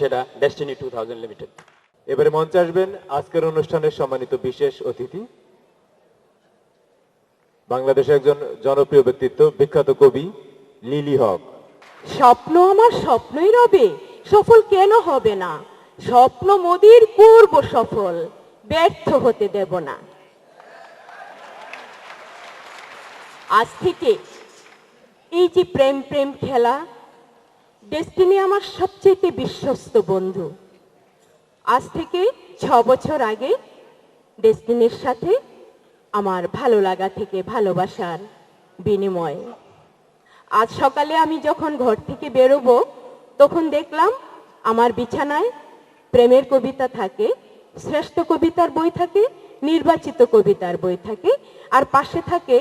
সেটা destiny two thousand limited এবারে মঞ্চে আসবেন আজকের অনুষ্ঠানের সম্মানিত বিশেষ অতিথি। বাংলাদেশের একজন জনপ্রিয় ব্যক্তিত্ব, বিখ্যাত কবি লিলি হক। স্বপ্ন আমার স্বপ্নই রবে, সফল কেন হবে না? স্বপ্ন মোদির পূর্ব সফল, ব্যর্থ হতে দেব না। আজ থেকে এই যে প্রেম প্রেম খেলা ডেস্টিনি আমার সবচেয়ে বিশ্বস্ত বন্ধু। আজ থেকে ছ বছর আগে ডেস্টিনির সাথে আমার ভালো লাগা থেকে ভালোবাসার বিনিময়। আজ সকালে আমি যখন ঘর থেকে বেরোবো, তখন দেখলাম আমার বিছানায় প্রেমের কবিতা থাকে, শ্রেষ্ঠ কবিতার বই থাকে, নির্বাচিত কবিতার বই থাকে, আর পাশে থাকে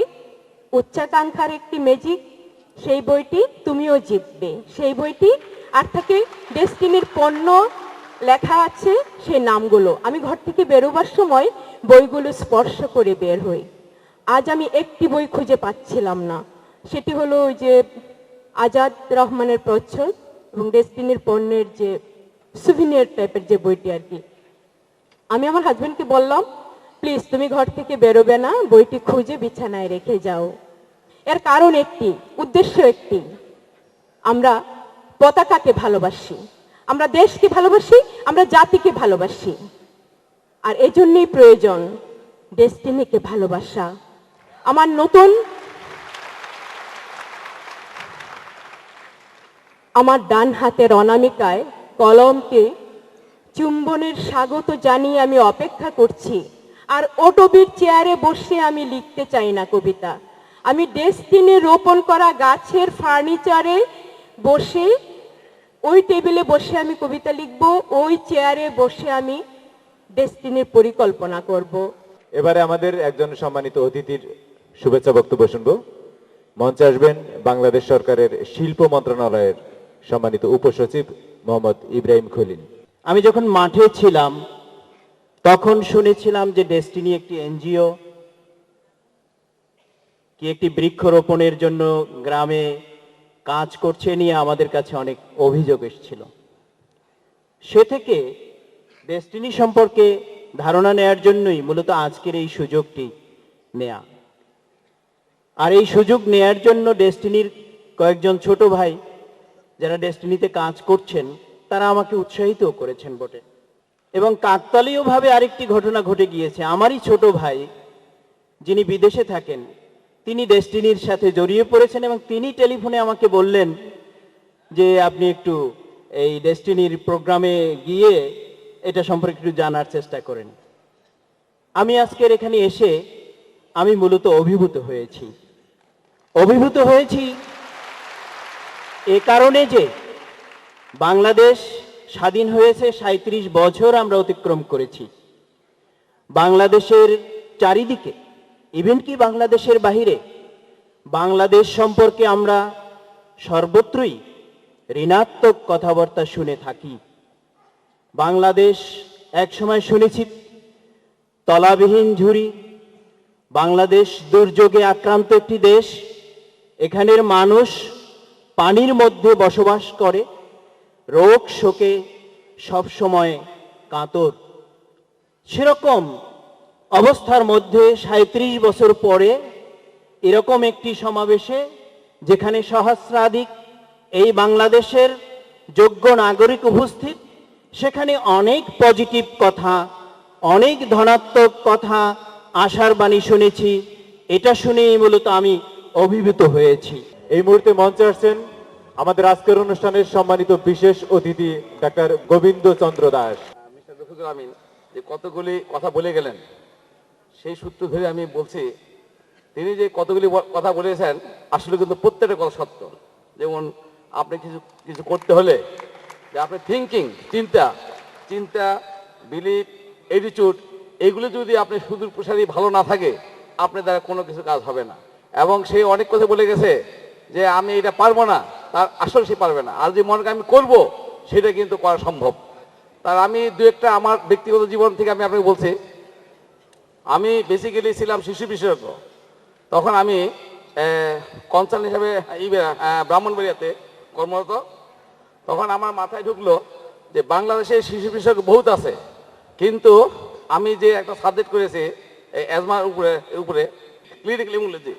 উচ্চাকাঙ্ক্ষার একটি ম্যাজিক সেই বইটি তুমিও জিতবে। সেই বইটি আর থাকে ডেস্টিনির পণ্য লেখা আছে সেই নামগুলো। আমি ঘর থেকে বেরোবার সময় বইগুলো স্পর্শ করে বের হই। আজ আমি একটি বই খুঁজে পাচ্ছিলাম না। সেটি হলো ওই যে আজাদ রহমানের প্রচ্ছদ এবং ডেস্টিনির পণ্যের যে সুভিনিয়র টাইপের যে বইটি আর কি। আমি আমার হাজবেন্ডকে বললাম প্লিজ তুমি ঘর থেকে বেরোবে না, বইটি খুঁজে বিছানায় রেখে যাও। এর কারণ একটি, উদ্দেশ্য একটি। আমরা পতাকাকে ভালোবাসি। আমরা দেশকে ভালোবাসি, আমরা জাতিকে ভালোবাসি। আর এজন্যই প্রয়োজন ডেস্টিনিকে ভালোবাসা। আমার নতুন, আমার ডান হাতের অনামিকায় কলমকে চুম্বনের স্বাগত জানিয়ে আমি অপেক্ষা করছি। আর অটবির চেয়ারে বসে আমি লিখতে চাই না কবিতা। আমি ডেস্টিনে রোপণ করা গাছের ফার্নিচারে বসে ওই টেবিলে বসে আমি কবিতা লিখব ওই চেয়ারে বসে আমি ডেস্টিনির পরিকল্পনা করব। এবারে আমাদের একজন সম্মানিত অতিথির শুভেচ্ছা বক্তব্য শুনব। মঞ্চে আসবেন বাংলাদেশ সরকারের শিল্প মন্ত্রণালয়ের সম্মানিত উপসচিব মোহাম্মদ ইব্রাহিম খলিল। আমি যখন মাঠে ছিলাম তখন শুনেছিলাম যে ডেস্টিনি একটি এনজিও কি একটি বৃক্ষরোপণের জন্য গ্রামে কাজ করছে নিয়ে আমাদের কাছে অনেক অভিযোগ এসেছিল। সে থেকে ডেস্টিনি সম্পর্কে ধারণা নেয়ার জন্যই মূলত আজকের এই সুযোগটি নেয়া। আর এই সুযোগ নেয়ার জন্য ডেস্টিনির কয়েকজন ছোট ভাই যারা ডেস্টিনিতে কাজ করছেন, তারা আমাকে উৎসাহিত করেছেন বটে। এবং কাকতালীয়ভাবে আরেকটি ঘটনা ঘটে গিয়েছে। আমারই ছোট ভাই, যিনি বিদেশে থাকেন তিনি ডেস্টিনির সাথে জড়িয়ে পড়েছেন এবং তিনি টেলিফোনে আমাকে বললেন যে আপনি একটু এই ডেস্টিনির প্রোগ্রামে গিয়ে এটা সম্পর্কে একটু জানার চেষ্টা করেন। আমি আজকের এখানে এসে আমি মূলত অভিভূত হয়েছি। অভিভূত হয়েছি এ কারণে যে বাংলাদেশ স্বাধীন হয়েছে সাঁত্রিশ বছর আমরা অতিক্রম করেছি। বাংলাদেশের চারিদিকে ইভেন কি বাংলাদেশের বাহিরে, বাংলাদেশ সম্পর্কে আমরা সর্বত্রই ঋণাত্মক কথাবার্তা শুনে থাকি। বাংলাদেশ একসময় শুনেছি, তলাবিহীন ঝুড়ি, বাংলাদেশ দুর্যোগে আক্রান্ত একটি দেশ, এখানের মানুষ পানির মধ্যে বসবাস করে, রোগ শোকে সবসময় কাতর। সেরকম অবস্থার মধ্যে সাঁত্রিশ বছর পরে এরকম একটি সমাবেশে যেখানে সহস্রাধিক এই বাংলাদেশের যোগ্য নাগরিক উপস্থিত সেখানে অনেক পজিটিভ কথা অনেক ধনাত্মক কথা আশার বাণী শুনেছি। এটা শুনেই মূলত আমি অভিভূত হয়েছি। এই মুহূর্তে মঞ্চে আসছেন আমাদের আজকের অনুষ্ঠানের সম্মানিত বিশেষ অতিথি ডাক্তার গোবিন্দ চন্দ্র দাস মিস্টার রফিকুল আমিন যে কতগুলি কথা বলে গেলেন সেই সূত্র ধরে আমি বলছি, তিনি যে কতগুলি কথা বলেছেন, আসলে কিন্তু প্রত্যেকটা কথা সত্য। যেমন আপনি কিছু কিছু করতে হলে, যে আপনি থিঙ্কিং চিন্তা চিন্তা বিলিভ এটিটিউড এগুলো যদি আপনি সুদূর প্রসারী ভালো না থাকে, আপনার দ্বারা কোনো কিছু কাজ হবে না। এবং সে অনেক কথা বলে গেছে যে আমি এটা পারব না, তার আসলে সে পারবে না। আর যে মনে আমি করব, সেটা কিন্তু করা সম্ভব। তার আমি দু একটা আমার ব্যক্তিগত জীবন থেকে আমি আপনাকে বলছি আমি বেসিক্যালি ছিলাম শিশু বিশেষজ্ঞ। তখন আমি কনসার্ন হিসাবে ব্রাহ্মণবাড়িয়াতে কর্মরত। তখন আমার মাথায় ঢুকলো যে বাংলাদেশে শিশু বিষয়ক বহুত আছে। কিন্তু আমি যে একটা সাবজেক্ট করেছি এই অ্যাজমার উপরে উপরে ক্লিনিক্যাল ইমুলজি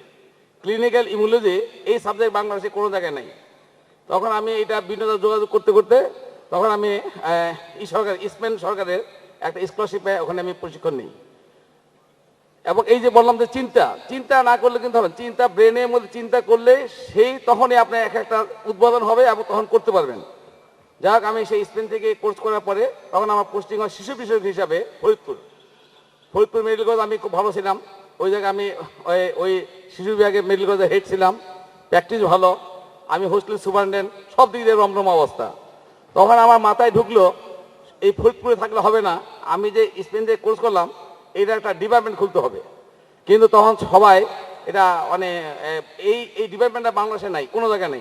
ক্লিনিক্যাল ইমুলজি এই সাবজেক্ট বাংলাদেশে কোনো জায়গায় নাই। তখন আমি এটা বিভিন্ন যোগাযোগ করতে করতে, তখন আমি সরকার স্পেন সরকারের একটা স্কলারশিপে ওখানে আমি প্রশিক্ষণ নিই। এবং এই যে বললাম যে চিন্তা চিন্তা না করলে কিন্তু হবে। চিন্তা ব্রেনের মধ্যে চিন্তা করলে সেই তখনই আপনার এক একটা উদ্বোধন হবে এবং তখন করতে পারবেন। যাক, আমি সেই স্পেন থেকে কোর্স করার পরে তখন আমার পোস্টিং হয় শিশু বিষয়ক হিসাবে ফরিদপুর। ফরিদপুর মেডিকেল কলেজ আমি খুব ভালো ছিলাম। ওই জায়গায় আমি ওই ওই শিশু বিভাগে মেডিকেল কলেজে হেড ছিলাম। প্র্যাকটিস ভালো। আমি হোস্টেল সুপারিনটেন্ডেন্ট সব দিক দিয়ে রমরম অবস্থা। তখন আমার মাথায় ঢুকলো, এই ফরিদপুরে থাকলে হবে না। আমি যে স্পেন থেকে কোর্স করলাম এটা একটা ডিপার্টমেন্ট খুলতে হবে। কিন্তু তখন সবাই এটা মানে এই এই ডিপার্টমেন্টটা বাংলাদেশে নাই, কোনো জায়গায় নেই।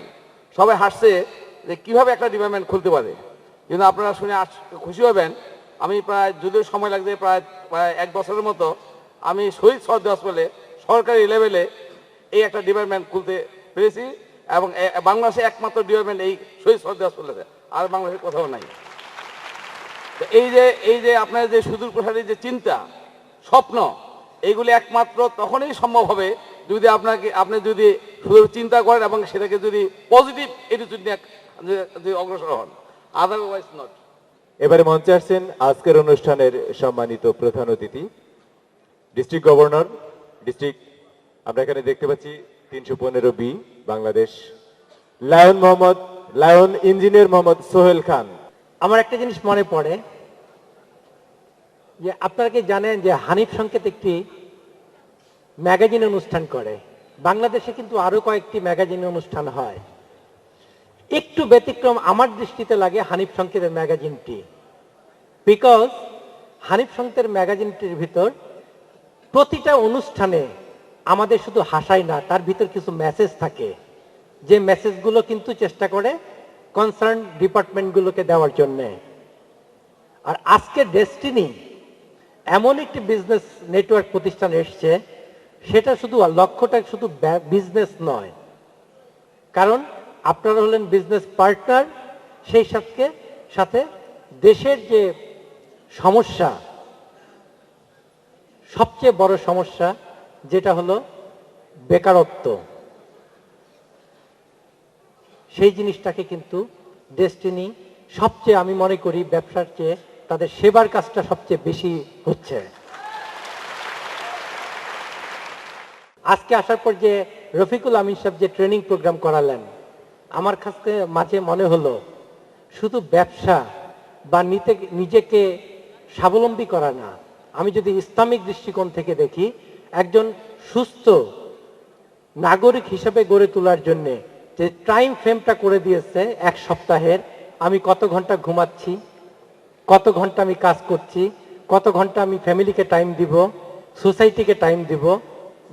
সবাই হাসছে যে কীভাবে একটা ডিপার্টমেন্ট খুলতে পারে। কিন্তু আপনারা শুনে আস- খুশি হবেন, আমি প্রায়, যদিও সময় লাগছে প্রায় প্রায় এক বছরের মতো, আমি শহীদ সর্দি হসপিটালে সরকারি লেভেলে এই একটা ডিপার্টমেন্ট খুলতে পেরেছি এবং বাংলাদেশে একমাত্র ডিপার্টমেন্ট এই শহীদ সর্দি হসপিটালে আর বাংলাদেশে কোথাও নাই। এই যে এই যে আপনার যে সুদূর প্রসারী যে চিন্তা স্বপ্ন। এইগুলি একমাত্র তখনই সম্ভব হবে যদি আপনাকে আপনি যদি শুধু চিন্তা করেন এবং সেটাকে যদি পজিটিভ এটিটিউড নিয়ে অগ্রসর হন। আদারওয়াইজ নট এবারে মঞ্চে আসছেন আজকের অনুষ্ঠানের সম্মানিত প্রধান অতিথি ডিস্ট্রিক্ট গভর্নর ডিস্ট্রিক্ট আমরা এখানে দেখতে পাচ্ছি তিনশো পনেরো B Bangladesh. Lion Mohammad lion engineer Mohammad Sohel Khan. আমার একটা জিনিস মনে পড়ে যে আপনারা কি জানেন যে হানিফ সংকেত একটি ম্যাগাজিন অনুষ্ঠান করে? বাংলাদেশে কিন্তু আরও কয়েকটি ম্যাগাজিন অনুষ্ঠান হয়। একটু ব্যতিক্রম আমার দৃষ্টিতে লাগে হানিফ সংকেতের ম্যাগাজিনটি। বিকজ হানিফ সংকেতের ম্যাগাজিনটির ভিতর প্রতিটা অনুষ্ঠানে আমাদের শুধু হাসাই না, তার ভিতর কিছু মেসেজ থাকে। যে মেসেজগুলো কিন্তু চেষ্টা করে কনসার্ন ডিপার্টমেন্টগুলোকে দেওয়ার জন্যে। আর আজকে ডেস্টিনি এমন একটি বিজনেস নেটওয়ার্ক প্রতিষ্ঠান এসছে, সেটা শুধু লক্ষ্যটা শুধু বিজনেস নয়। কারণ আপনারা হলেন বিজনেস পার্টনার সেই সাথে সাথে দেশের যে সমস্যা, সবচেয়ে বড় সমস্যা, যেটা হলো বেকারত্ব। সেই জিনিসটাকে কিন্তু ডেস্টিনি সবচেয়ে আমি মনে করি ব্যবসার চেয়ে তাদের সেবার কাজটা সবচেয়ে বেশি হচ্ছে। আজকে আসার পর যে রফিকুল আমিন সাহেব যে ট্রেনিং প্রোগ্রাম করালেন, আমার কাছে মাঝে মনে হলো, শুধু ব্যবসা বা নিতে, নিজেকে স্বাবলম্বী করা না। আমি যদি ইসলামিক দৃষ্টিকোণ থেকে দেখি, একজন সুস্থ নাগরিক হিসেবে গড়ে তোলার জন্য যে টাইম ফ্রেমটা করে দিয়েছে এক সপ্তাহের, আমি কত ঘণ্টা ঘুমাচ্ছি কত ঘণ্টা আমি কাজ করছি, কত ঘণ্টা আমি ফ্যামিলিকে টাইম দিব সোসাইটিকে টাইম দিব,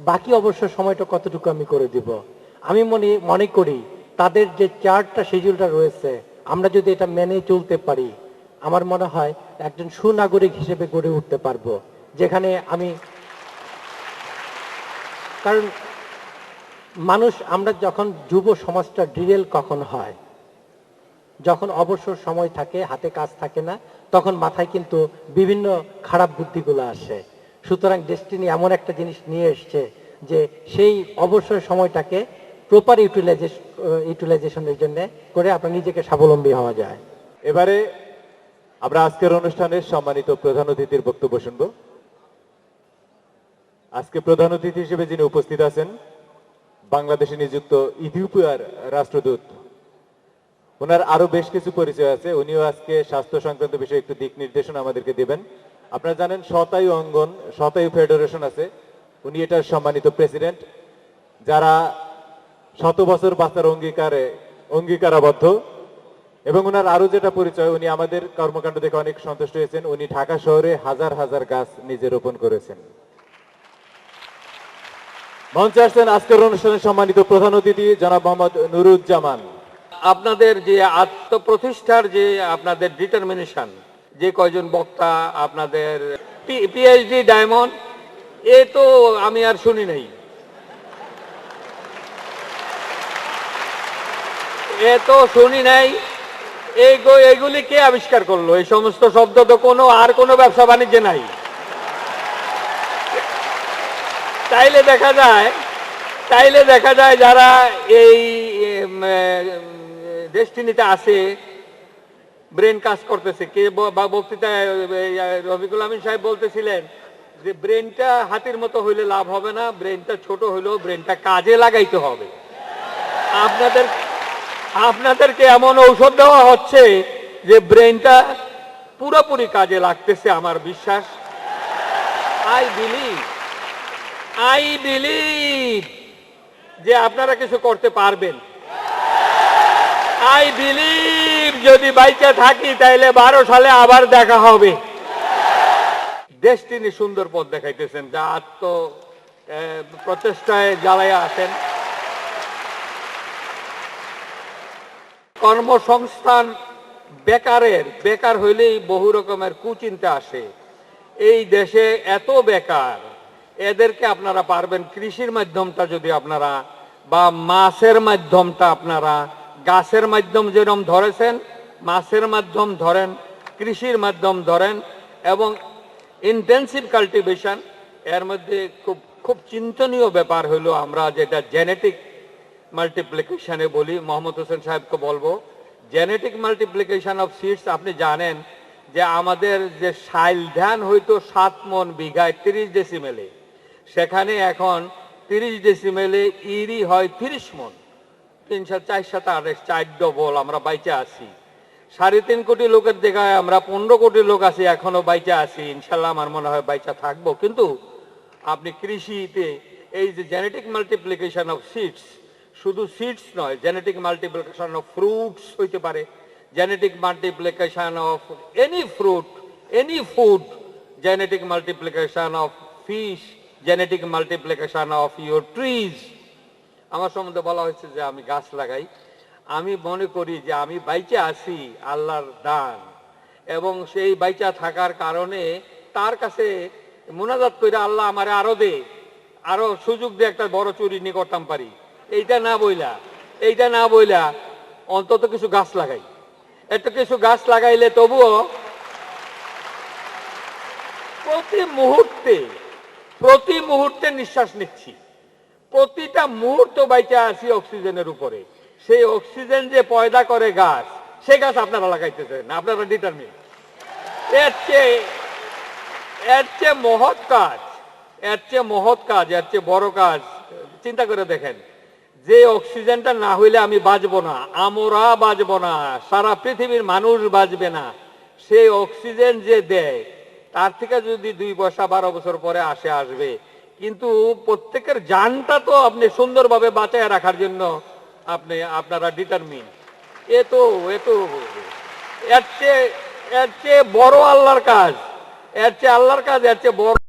বাকি অবশ্য সময়টা কতটুকু আমি করে দিব। আমি মনে মনে করি তাদের যে চার্টটা শিডিউলটা রয়েছে, আমরা যদি এটা মেনে চলতে পারি, আমার মনে হয় একজন সুনাগরিক হিসেবে গড়ে উঠতে পারব, যেখানে আমি কারণ মানুষ, আমরা যখন যুব সমাজটা ডিরেল কখন হয় যখন অবসর সময় থাকে, হাতে কাজ থাকে না, তখন মাথায় কিন্তু বিভিন্ন খারাপ বুদ্ধিগুলো আসে। সুতরাং ডেস্টিনি এমন একটা জিনিস নিয়ে এসছে যে সেই অবসর সময়টাকে প্রপার ইউটিলাইজেশন ইউটিলাইজেশনের জন্য করে আপনার নিজেকে স্বাবলম্বী হওয়া যায়। এবারে আমরা আজকের অনুষ্ঠানের সম্মানিত প্রধান অতিথির বক্তব্য শুনব। আজকে প্রধান অতিথি হিসেবে যিনি উপস্থিত আছেন, বাংলাদেশে নিযুক্ত ইথিওপিয়ার রাষ্ট্রদূত ওনার আরও বেশ কিছু পরিচয় আছে। উনিও আজকে স্বাস্থ্য সংক্রান্ত বিষয়ে একটু দিক নির্দেশনা আমাদেরকে দেবেন। আপনারা জানেন শতায়ু অঙ্গন, শতায়ু ফেডারেশন আছে। উনি এটার সম্মানিত প্রেসিডেন্ট, যারা শত বছর বাঁচার অঙ্গীকারে, অঙ্গীকারাবদ্ধ। এবং ওনার আরও যেটা পরিচয়, উনি আমাদের কর্মকাণ্ড দেখে অনেক সন্তুষ্ট হয়েছেন। উনি ঢাকা শহরে হাজার হাজার গাছ নিজে রোপণ করেছেন। মঞ্চে আসছেন আজকের অনুষ্ঠানের সম্মানিত প্রধান অতিথি, জনাব মোহাম্মদ নুরুজ্জামান। আপনাদের যে আত্মপ্রতিষ্ঠার যে আপনাদের ডিটারমিনেশন যে কয়জন বক্তা, আপনাদের পিএইচডি ডায়মন্ড এ তো আমি আর শুনি নাই। এ তো শুনি নাই। এই এইগুলি কে আবিষ্কার করল? এই সমস্ত শব্দ তো কোনো, আর কোনো ব্যবসা বাণিজ্যে নাই। তাইলে দেখা যায়, তাইলে দেখা যায় যারা এই ডেস্টিনিতে আছে ব্রেন কাজ করতেছে। কে ব- বক্তৃতায় রফিকুল আমিন সাহেব বলতেছিলেন যে, ব্রেনটা হাতির মতো হইলে লাভ হবে না, ব্রেনটা ছোট হইলেও ব্রেনটা কাজে লাগাইতে হবে। আপনাদের, আপনাদেরকে এমন ঔষধ দেওয়া হচ্ছে যে, ব্রেনটা পুরোপুরি কাজে লাগতেছে আমার বিশ্বাস। আই বিলিভ আই বিলিভ যে আপনারা কিছু করতে পারবেন। আই বিলিভ, যদি বাইচে থাকি তাইলে বারো সালে আবার দেখা হবে। দেশ তিনি সুন্দর পথ দেখাইতেছেন, যা আত্ম প্রচেষ্টায় জ্বালাইয়া আছেন। কর্মসংস্থান বেকারের, বেকার হইলেই বহু রকমের কুচিন্তা আসে। এই দেশে এত বেকার, এদেরকে আপনারা পারবেন কৃষির মাধ্যমটা যদি আপনারা, বা মাছের মাধ্যমটা আপনারা গাছের মাধ্যম যেরকম ধরেছেন, মাছের মাধ্যম ধরেন, কৃষির মাধ্যম ধরেন এবং ইন্টেন্সিভ কাল্টিভেশন এর মধ্যে খুব খুব চিন্তনীয় ব্যাপার হলো আমরা যেটা জেনেটিক মাল্টিপ্লিকেশানে বলি, মোহাম্মদ হোসেন সাহেবকে বলব জেনেটিক মাল্টিপ্লিকেশন অফ সিডস আপনি জানেন যে আমাদের যে সাইল ধান হইতো সাত মন বিঘায় তিরিশ ডেসিমেলে সেখানে এখন তিরিশ ডেসিমেলে ইরি হয় তিরিশ মন। তিন সাত চার সাত আঠাশ চার ডবল আমরা বাইচে আছি। সাড়ে তিন কোটি লোকের জায়গায় আমরা পনেরো কোটি লোক আছি, এখনও বাইচা আছি। ইনশাল্লাহ আমার মনে হয় বাইচা থাকব। কিন্তু আপনি কৃষিতে এই যে জেনেটিক মাল্টিপ্লিকেশন অফ সিডস শুধু সিডস নয় জেনেটিক মাল্টিপ্লিকেশন অফ ফ্রুটস হইতে পারে। Genetic multiplication of any fruit any food genetic multiplication of fish genetic multiplication of your trees আমার সম্বন্ধে বলা হয়েছে যে আমি গাছ লাগাই। আমি মনে করি যে আমি বাইচে আছি আল্লাহর দান এবং সেই বাইচা থাকার কারণে তার কাছে মোনাজাত করে আল্লাহ আমারে আরও দে, আরও সুযোগ দিয়ে একটা বড় চুরি নিয়ে করতাম পারি। এইটা না বইলা, এইটা না বইলা অন্তত কিছু গাছ লাগাই। একটু কিছু গাছ লাগাইলে তবুও প্রতি মুহূর্তে প্রতি মুহূর্তে নিঃশ্বাস নিচ্ছি। প্রতিটা মুহূর্ত বাইচে আসি অক্সিজেনের উপরে। সেই অক্সিজেন যে পয়দা করে গাছ, সে গাছ আপনারা লাগাইতেছেন আপনারা ডিটারমিন এর চেয়ে এর চেয়ে মহৎ কাজ, এর চেয়ে মহৎ কাজ, এর চেয়ে বড় কাজ, চিন্তা করে দেখেন, যে অক্সিজেনটা না হইলে আমি বাঁচবো না, আমরা বাঁচব না, সারা পৃথিবীর মানুষ বাঁচবে না, সেই অক্সিজেন যে দেয়, তার থেকে যদি দুই পয়সা বারো বছর পরে আসে, আসবে কিন্তু প্রত্যেকের জানটা তো আপনি সুন্দরভাবে বাঁচায় রাখার জন্য আপনি, আপনারা ডিটারমিন এ তো এ তো, এর চেয়ে এর চেয়ে বড় আল্লাহর কাজ, এর চেয়ে আল্লাহর কাজ, এর চেয়ে বড়